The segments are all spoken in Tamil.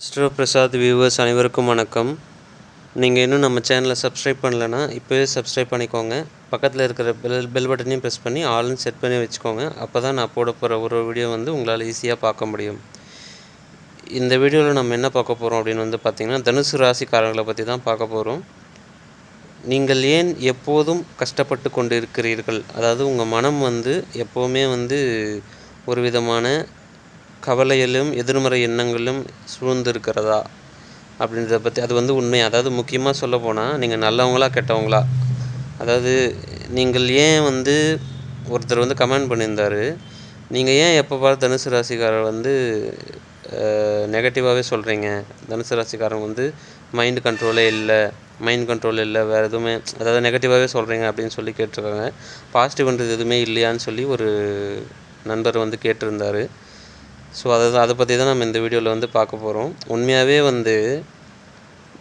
அஸ்ட்ரோ பிரசாத் வியூவர்ஸ் அனைவருக்கும் வணக்கம். நீங்கள் இன்னும் நம்ம சேனலை சப்ஸ்கிரைப் பண்ணலன்னா இப்போவே சப்ஸ்கிரைப் பண்ணிக்கோங்க. பக்கத்தில் இருக்கிற பெல் பெல் பட்டனையும் ப்ரெஸ் பண்ணி ஆல்னு செட் பண்ணி வச்சுக்கோங்க. அப்போ தான் நான் போட போகிற ஒரு வீடியோ வந்து உங்களால் ஈஸியாக பார்க்க முடியும். இந்த வீடியோவில் நம்ம என்ன பார்க்க போகிறோம் அப்படின்னு வந்து பார்த்திங்கன்னா தனுசு ராசிக்காரர்களை பற்றி தான் பார்க்க போகிறோம் நீங்கள் ஏன் எப்போதும் கஷ்டப்பட்டு கொண்டு இருக்கிறீர்கள் அதாவது உங்கள் மனம் வந்து எப்போவுமே வந்து ஒரு விதமான கவலையிலும் எதிர்மறை எண்ணங்களும் சூழ்ந்திருக்கிறதா அப்படின்றத பற்றி அது வந்து உண்மை. அதாவது முக்கியமாக சொல்ல போனால் நீங்கள் நல்லவங்களா கெட்டவங்களா? அதாவது நீங்கள் ஏன் வந்து ஒருத்தர் வந்து கமெண்ட் பண்ணியிருந்தார்? நீங்கள் ஏன் எப்போ பார்த்து தனுசு ராசிக்காரர் வந்து நெகட்டிவாகவே சொல்கிறீங்க தனுசு ராசிக்காரங்க வந்து மைண்டு கண்ட்ரோலே இல்லை மைண்ட் கண்ட்ரோல் இல்லை வேறு எதுவுமே அதாவது நெகட்டிவாகவே சொல்கிறீங்க அப்படின்னு சொல்லி கேட்டிருக்காங்க. பாசிட்டிவ்ன்றது எதுவுமே இல்லையான்னு சொல்லி ஒரு நண்பர் வந்து கேட்டிருந்தார். ஸோ அதை அதை பற்றி தான் நம்ம இந்த வீடியோவில் வந்து பார்க்க போகிறோம் உண்மையாகவே வந்து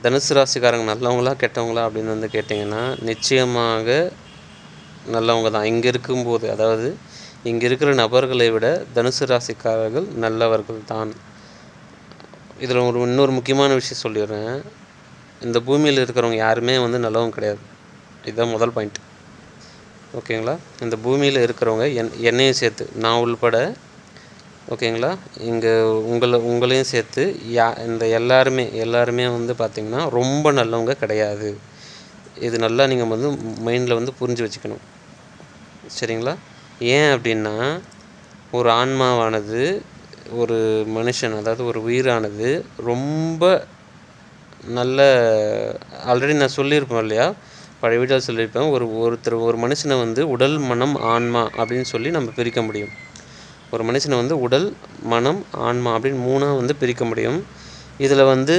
தனுசு ராசிக்காரங்க நல்லவங்களா கெட்டவங்களா அப்படின்னு வந்து கேட்டிங்கன்னா நிச்சயமாக நல்லவங்க தான். இங்கே இருக்கும்போது அதாவது இங்கே இருக்கிற நபர்களை விட தனுசு ராசிக்காரர்கள் நல்லவர்கள் தான். இதில் ஒரு இன்னொரு முக்கியமான விஷயம் சொல்லிடுறேன். இந்த பூமியில் இருக்கிறவங்க யாருமே வந்து நல்லவங்க கிடையாது. இதுதான் முதல் பாயிண்ட் ஓகேங்களா? இந்த பூமியில் இருக்கிறவங்க என் என்னையும் சேர்த்து. நான் உள்பட ஓகேங்களா? இங்கே உங்களை உங்களையும் சேர்த்து யா இந்த எல்லாருமே எல்லாருமே வந்து பார்த்திங்கன்னா ரொம்ப நல்லவங்க கிடையாது. இது நல்லா நீங்கள் வந்து மைண்டில் வந்து புரிஞ்சு வச்சுக்கணும். சரிங்களா? ஏன் அப்படின்னா ஒரு ஆன்மாவானது ஒரு மனுஷன் அதாவது ஒரு உயிரானது ரொம்ப நல்ல ஆல்ரெடி நான் சொல்லியிருப்பேன் இல்லையா? பழைய வீட்டில் சொல்லியிருப்பேன் ஒரு ஒருத்தர் ஒரு மனுஷனை வந்து உடல் மனம் ஆன்மா அப்படின்னு சொல்லி நம்ம பிரிக்க முடியும். ஒரு மனுஷனை வந்து உடல் மனம் ஆன்மா அப்படின்னு மூணாக வந்து பிரிக்க முடியும். இதில் வந்து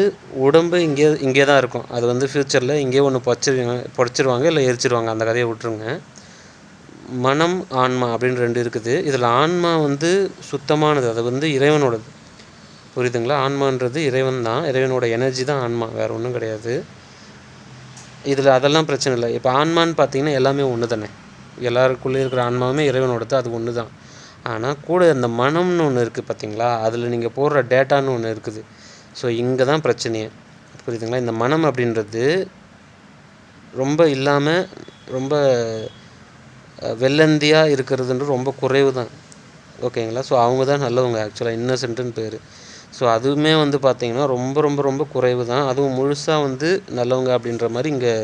உடம்பு இங்கே இங்கே தான் இருக்கும். அது வந்து ஃப்யூச்சரில் இங்கே ஒன்று பொச்சிருவாங்க பொடைச்சிருவாங்க இல்லை எரிச்சிருவாங்க. அந்த கதையை விட்டுருங்க. மனம் ஆன்மா அப்படின்னு ரெண்டு இருக்குது. இதில் ஆன்மா வந்து சுத்தமானது. அது வந்து இறைவனோடது. புரியுதுங்களா? ஆன்மான்றது இறைவன் தான். இறைவனோட எனர்ஜி தான் ஆன்மா. வேறு ஒன்றும் கிடையாது. இதில் அதெல்லாம் பிரச்சனை இல்லை. இப்போ ஆன்மான்னு பார்த்தீங்கன்னா எல்லாமே ஒன்று தானே எல்லாருக்குள்ளே இருக்கிற ஆன்மாவுமே இறைவனோடது. அது ஒன்று தான் ஆனால் கூட இந்த மனம்னு ஒன்று இருக்குது பார்த்தீங்களா அதில் நீங்கள் போடுற டேட்டான்னு ஒன்று இருக்குது. ஸோ இங்கே தான் பிரச்சனையே. புரியுதுங்களா? இந்த மனம் அப்படின்றது ரொம்ப இல்லாமல் ரொம்ப வெள்ளந்தியாக இருக்கிறதுன்றது ரொம்ப குறைவு தான் ஓகேங்களா? ஸோ அவங்க தான் நல்லவங்க ஆக்சுவலாக இன்னசென்ட்டுன்னு பேர். ஸோ அதுவுமே வந்து பார்த்திங்கன்னா ரொம்ப ரொம்ப ரொம்ப குறைவு தான் அதுவும் முழுசாக வந்து நல்லவங்க அப்படின்ற மாதிரி இங்கே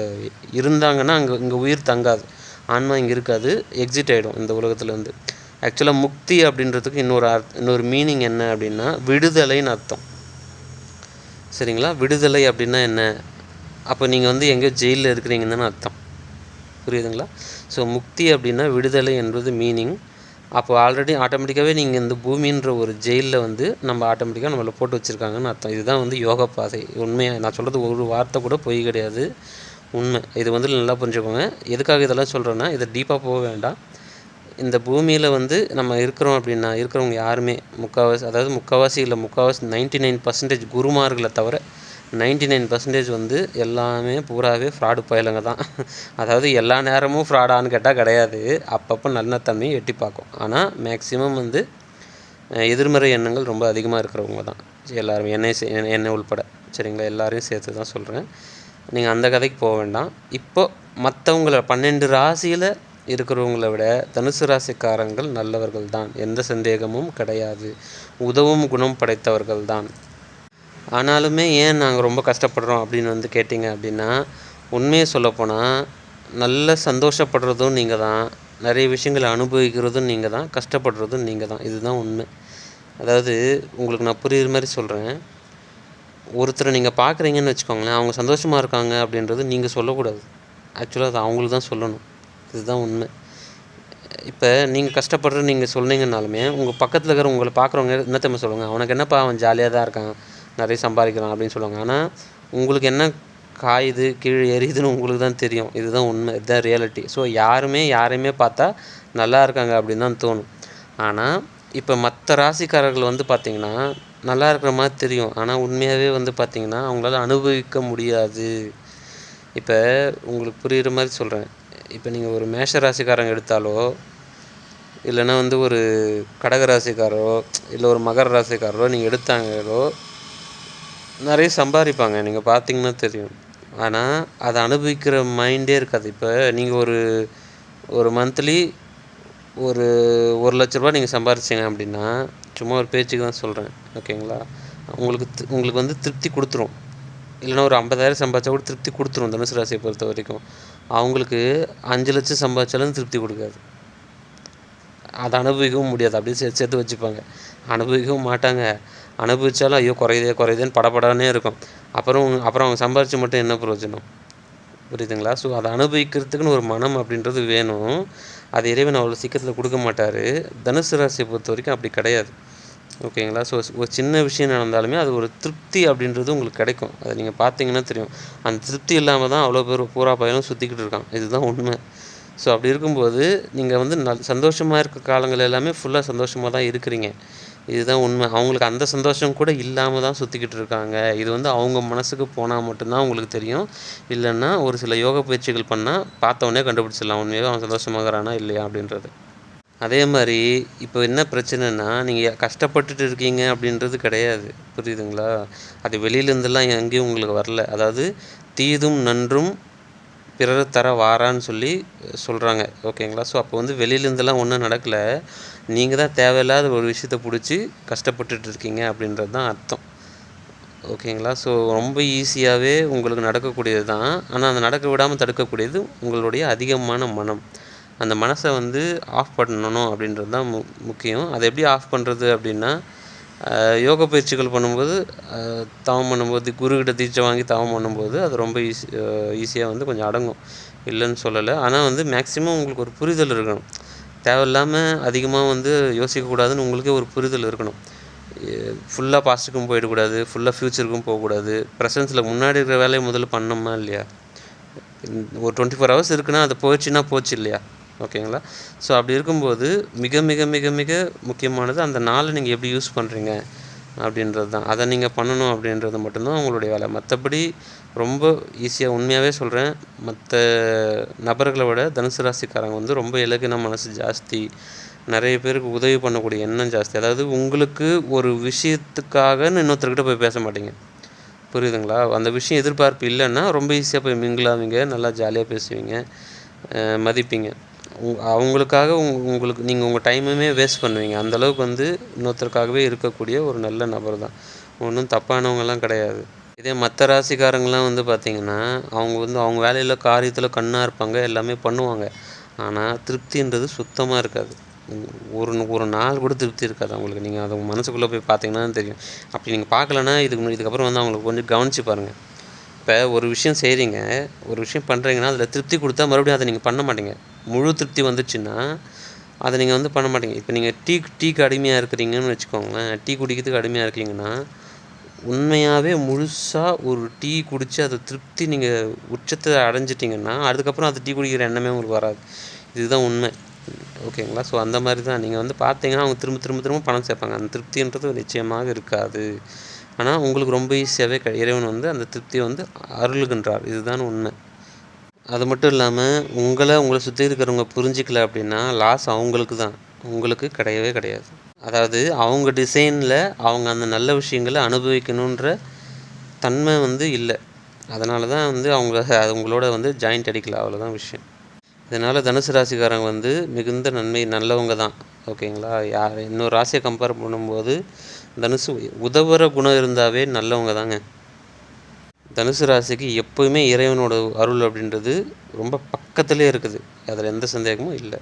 இருந்தாங்கன்னா அங்கே இங்கே உயிர் தங்காது. ஆன்மா இங்கே இருக்காது. எக்ஸிட் ஆகிடும் இந்த உலகத்துலேருந்து ஆக்சுவலாக முக்தி அப்படின்றதுக்கு இன்னொரு அர்த் இன்னொரு மீனிங் என்ன அப்படின்னா விடுதலைன்னு அர்த்தம். சரிங்களா? விடுதலை அப்படின்னா என்ன? அப்போ நீங்கள் வந்து எங்கேயோ ஜெயிலில் இருக்கிறீங்கன்னு அர்த்தம். புரியுதுங்களா? ஸோ முக்தி அப்படின்னா விடுதலை என்பது மீனிங் அப்போ ஆல்ரெடி ஆட்டோமேட்டிக்காகவே நீங்கள் இந்த பூமின்ற ஒரு ஜெயிலில் வந்து நம்ம ஆட்டோமேட்டிக்காக நம்மளை போட்டு வச்சுருக்காங்கன்னு அர்த்தம். இதுதான் வந்து யோகா பாதை. உண்மையாக நான் சொல்கிறது ஒரு வார்த்தை கூட பொய் கிடையாது. உண்மை. இது வந்து நல்லா புரிஞ்சுக்கோங்க. எதுக்காக இதெல்லாம் சொல்கிறேன்னா இதை டீப்பாக போக வேண்டாம். இந்த பூமியில் வந்து நம்ம இருக்கிறோம் அப்படின்னா இருக்கிறவங்க யாருமே முக்கால்வாசி அதாவது முக்கால்வாசி இல்லை முக்கால்வாசி நைன்ட்டி நைன் பர்சன்டேஜ் குருமார்களை தவிர நைன்ட்டி நைன் பர்சன்டேஜ் வந்து எல்லாமே பூராவே ஃப்ராடு பயலுங்க தான். அதாவது எல்லா நேரமும் ஃப்ராடான்னு கேட்டால் கிடையாது. அப்பப்போ நல்லத்தன்மையை எட்டி பார்க்கும். ஆனால் மேக்ஸிமம் வந்து எதிர்மறை எண்ணங்கள் ரொம்ப அதிகமாக இருக்கிறவங்க தான். எல்லாருமே என்னை என்னை உள்பட. சரிங்களா? எல்லாரையும் சேர்த்து தான் சொல்கிறேன் நீங்கள் அந்த கதைக்கு போக வேண்டாம். இப்போது மற்றவங்கள பன்னெண்டு ராசியில் இருக்கிறவங்கள விட தனுசு ராசிக்காரங்கள் நல்லவர்கள் தான் எந்த சந்தேகமும் கிடையாது. உதவும் குணம் படைத்தவர்கள் தான் ஆனாலுமே ஏன் நாங்கள் ரொம்ப கஷ்டப்படுறோம் அப்படின்னு வந்து கேட்டிங்க அப்படின்னா உண்மையை சொல்லப்போனால் நல்ல சந்தோஷப்படுறதும் நீங்கள் தான் நிறைய விஷயங்களை அனுபவிக்கிறதும் நீங்கள் தான் கஷ்டப்படுறதும் நீங்கள் தான் இதுதான் உண்மை. அதாவது உங்களுக்கு நான் புரியுற மாதிரி சொல்கிறேன் ஒருத்தரை நீங்கள் பார்க்குறீங்கன்னு வச்சுக்கோங்களேன் அவங்க சந்தோஷமாக இருக்காங்க அப்படின்றது நீங்கள் சொல்லக்கூடாது. ஆக்சுவலாக அது அவங்களுக்கு தான் சொல்லணும். இதுதான் உண்மை. இப்போ நீங்கள் கஷ்டப்படுற நீங்கள் சொன்னீங்கனாலுமே உங்கள் பக்கத்தில் இருக்கிற உங்களை பார்க்குறவங்க என்ன தெரியுமா சொல்லுவாங்க? அவனுக்கு என்னப்பா அவன் ஜாலியாக தான் இருக்கான். நிறைய சம்பாதிக்கிறான் அப்படின்னு சொல்லுவாங்க. ஆனால் உங்களுக்கு என்ன காயுது கீழே எரியுதுன்னு உங்களுக்கு தான் தெரியும். இதுதான் உண்மை இதுதான் ரியாலிட்டி ஸோ யாருமே யாரையுமே பார்த்தா நல்லா இருக்காங்க அப்படின்னு தான் தோணும். ஆனால் இப்போ மற்ற ராசிக்காரர்கள் வந்து பார்த்திங்கன்னா நல்லா இருக்கிற மாதிரி தெரியும். ஆனால் உண்மையாகவே வந்து பார்த்திங்கன்னா அவங்களால அனுபவிக்க முடியாது. இப்போ உங்களுக்கு புரிகிற மாதிரி சொல்கிறேன் இப்போ நீங்கள் ஒரு மேஷ ராசிக்காரங்க எடுத்தாலோ இல்லைன்னா வந்து ஒரு கடக ராசிக்காரரோ இல்லை ஒரு மகர ராசிக்காரரோ நீங்கள் எடுத்தாங்களோ நிறைய சம்பாதிப்பாங்க. நீங்கள் பார்த்தீங்கன்னா தெரியும். ஆனால் அதை அனுபவிக்கிற மைண்டே இருக்காது. இப்போ நீங்கள் ஒரு ஒரு மந்த்லி ஒரு ஒரு லட்ச ரூபா நீங்கள் சம்பாரிச்சிங்க அப்படின்னா சும்மா ஒரு பேச்சுக்கு தான் சொல்கிறேன் ஓகேங்களா உங்களுக்கு உங்களுக்கு வந்து திருப்தி கொடுத்துரும். இல்லைன்னா ஒரு ஐம்பதாயிரம் சம்பாதிச்சா கூட திருப்தி கொடுத்துரும் தனுசு ராசியை பொறுத்த வரைக்கும். அவங்களுக்கு அஞ்சு லட்சம் சம்பாதிச்சாலும் திருப்தி கொடுக்காது. அதை அனுபவிக்கவும் முடியாது. அப்படியே சேர்த்து சேர்த்து வச்சுப்பாங்க. அனுபவிக்கவும் மாட்டாங்க. அனுபவிச்சாலும் ஐயோ குறையுதே குறையுதேன்னு படப்படானே இருக்கும். அப்புறம் அப்புறம் அவங்க சம்பாரிச்சு மட்டும் என்ன பிரயோஜனம்? புரியுதுங்களா? ஸோ அதை அனுபவிக்கிறதுக்குன்னு ஒரு மனம் அப்படின்றது வேணும். அது இறைவன் அவ்வளோ சீக்கிரத்தில் கொடுக்க மாட்டார். தனுசு ராசியை பொறுத்த வரைக்கும் அப்படி கிடையாது. ஓகேங்களா? ஸோ ஒரு சின்ன விஷயம் நடந்தாலுமே அது ஒரு திருப்தி அப்படின்றது உங்களுக்கு கிடைக்கும். அதை நீங்கள் பார்த்தீங்கன்னா தெரியும். அந்த திருப்தி இல்லாமல் தான் அவ்வளோ பேர் பூரா பயனும் சுற்றிக்கிட்டு இருக்கான். இதுதான் உண்மை. ஸோ அப்படி இருக்கும்போது நீங்கள் வந்து நல் சந்தோஷமாக இருக்க காலங்கள் எல்லாமே ஃபுல்லாக சந்தோஷமாக தான் இருக்கிறீங்க. இதுதான் உண்மை. அவங்களுக்கு அந்த சந்தோஷம் கூட இல்லாமல் தான் சுற்றிக்கிட்டு இருக்காங்க. இது வந்து அவங்க மனசுக்கு போனால் மட்டும்தான் உங்களுக்கு தெரியும். இல்லைன்னா ஒரு சில யோக பயிற்சிகள் பண்ணால் பார்த்தவொடனே கண்டுபிடிச்சிடலாம். உண்மையாக அவன் சந்தோஷமாகறானா இல்லையா அப்படின்றது. அதே மாதிரி இப்போ என்ன பிரச்சனைனா நீங்கள் கஷ்டப்பட்டுட்டு இருக்கீங்க அப்படின்றது கிடையாது. புரியுதுங்களா? அது வெளியிலேருந்துலாம் எங்கேயும் உங்களுக்கு வரல. அதாவது தீதும் நன்றும் பிறர் தர வாரான்னு சொல்லி சொல்கிறாங்க ஓகேங்களா? ஸோ அப்போ வந்து வெளியிலேருந்துலாம் ஒன்றும் நடக்கலை. நீங்கள் தான் தேவையில்லாத ஒரு விஷயத்த பிடிச்சி கஷ்டப்பட்டுட்டு இருக்கீங்க அப்படின்றது தான் அர்த்தம். ஓகேங்களா? ஸோ ரொம்ப ஈஸியாகவே உங்களுக்கு நடக்கக்கூடியது தான். ஆனால் அந்த நடக்க விடாமல் தடுக்கக்கூடியது உங்களுடைய அதிகமான மனம். அந்த மனசை வந்து ஆஃப் பண்ணணும் அப்படின்றது தான் மு முக்கியம். அதை எப்படி ஆஃப் பண்ணுறது அப்படின்னா யோகா யோக பயிற்சிகள் பண்ணும்போது தவம் பண்ணும்போது குருக்கிட்ட தீட்சை வாங்கி தவம் பண்ணும்போது அது ரொம்ப ஈஸி ஈஸியாக வந்து கொஞ்சம் அடங்கும். இல்லைன்னு சொல்லலை. ஆனால் வந்து மேக்ஸிமம் உங்களுக்கு ஒரு புரிதல் இருக்கணும். தேவையில்லாமல் அதிகமாக வந்து யோசிக்கக்கூடாதுன்னு உங்களுக்கே ஒரு புரிதல் இருக்கணும். ஃபுல்லாக பாஸ்ட்டுக்கும் போயிடக்கூடாது. ஃபுல்லாக ஃப்யூச்சருக்கும் போகக்கூடாது. ப்ரெசன்ஸில் முன்னாடி இருக்கிற வேலையை முதல்ல பண்ணோமா இல்லையா? ஒரு டுவெண்ட்டி ஃபோர் ஹவர்ஸ் இருக்குன்னா அது போச்சுன்னா போச்சு இல்லையா? ஓகேங்களா? ஸோ அப்படி இருக்கும்போது மிக மிக மிக மிக முக்கியமானது அந்த நாளை நீங்கள் எப்படி யூஸ் பண்ணுறீங்க அப்படின்றது தான். அதை நீங்கள் பண்ணணும் அப்படின்றது மட்டும்தான் உங்களுடைய வேலை. மற்றபடி ரொம்ப ஈஸியாக உண்மையாகவே சொல்கிறேன் மற்ற நபர்களை விட தனுசு ராசிக்காரங்க வந்து ரொம்ப இலகின மனசு ஜாஸ்தி. நிறைய பேருக்கு உதவி பண்ணக்கூடிய எண்ணம் ஜாஸ்தி. அதாவது உங்களுக்கு ஒரு விஷயத்துக்காகன்னு இன்னொருத்தர்கிட்ட போய் பேச மாட்டீங்க. புரியுதுங்களா? அந்த விஷயம் எதிர்பார்ப்பு இல்லைன்னா ரொம்ப ஈஸியாக போய் mingle ஆவீங்க நல்லா ஜாலியாக பேசுவீங்க மதிப்பீங்க. அவங்களுக்காக உங் உங்களுக்கு நீங்கள் உங்கள் டைமுமே வேஸ்ட் பண்ணுவீங்க. அந்தளவுக்கு வந்து இன்னொருத்தருக்காகவே இருக்கக்கூடிய ஒரு நல்ல நபர் தான். ஒன்றும் தப்பானவங்கலாம் கிடையாது. இதே மற்ற ராசிக்காரங்களாம் வந்து பார்த்திங்கன்னா அவங்க வந்து அவங்க வேலையில் காரியத்தில் கண்ணாக இருப்பாங்க எல்லாமே பண்ணுவாங்க. ஆனால் திருப்தின்றது சுத்தமாக இருக்காது. ஒரு ஒரு நாள் கூட திருப்தி இருக்காது அவங்களுக்கு. நீங்கள் அதை மனசுக்குள்ளே போய் பார்த்தீங்கன்னா தெரியும். அப்படி நீங்கள் பார்க்கலன்னா இதுக்கு இதுக்கப்புறம் வந்து அவங்களுக்கு கொஞ்சம் கவனிச்சு பாருங்கள் இப்போ ஒரு விஷயம் செய்கிறீங்க ஒரு விஷயம் பண்ணுறீங்கன்னா அதில் திருப்தி கொடுத்தா மறுபடியும் அதை நீங்கள் பண்ண மாட்டீங்க. முழு திருப்தி வந்துச்சுன்னா அதை நீங்கள் வந்து பண்ண மாட்டீங்க. இப்போ நீங்கள் டீ டீக்கு அடிமையாக இருக்கிறீங்கன்னு வச்சுக்கோங்களேன் டீ குடிக்கிறதுக்கு அடிமையாக இருக்கீங்கன்னா உண்மையாகவே முழுசாக ஒரு டீ குடித்து அதை திருப்தி நீங்கள் உச்சத்தை அடைஞ்சிட்டிங்கன்னா அதுக்கப்புறம் அது டீ குடிக்கிற எண்ணமே உங்களுக்கு வராது. இதுதான் உண்மை. ஓகேங்களா? ஸோ அந்த மாதிரி தான். நீங்கள் வந்து பார்த்தீங்கன்னா அவங்க திரும்ப திரும்ப திரும்ப பணம் சேர்ப்பாங்க. அந்த திருப்தின்றது நிச்சயமாக இருக்காது. ஆனால் உங்களுக்கு ரொம்ப ஈஸியாகவே க இறைவன் வந்து அந்த திருப்தியை வந்து அருளுகின்றார். இதுதான் உண்மை. அது மட்டும் இல்லாமல் உங்களை உங்களை சுற்றி இருக்கிறவங்க புரிஞ்சிக்கல அப்படின்னா லாஸ் அவங்களுக்கு தான். உங்களுக்கு கிடையவே கிடையாது. அதாவது அவங்க டிசைனில் அவங்க அந்த நல்ல விஷயங்களை அனுபவிக்கணுன்ற தன்மை வந்து இல்லை. அதனால தான் வந்து அவங்க அது உங்களோட வந்து ஜாயிண்ட் அடிக்கல. அவ்வளோதான் விஷயம். இதனால் தனுசு ராசிக்காரங்க வந்து மிகுந்த நன்மை நல்லவங்க தான். ஓகேங்களா? யார் இன்னொரு ராசியை கம்பேர் பண்ணும்போது தனுசு உதவுற குணம் இருந்தாவே நல்லவங்க தாங்க. தனுசு ராசிக்கு எப்போயுமே இறைவனோட அருள் அப்படின்றது ரொம்ப பக்கத்துலேயே இருக்குது. அதில் எந்த சந்தேகமும் இல்லை.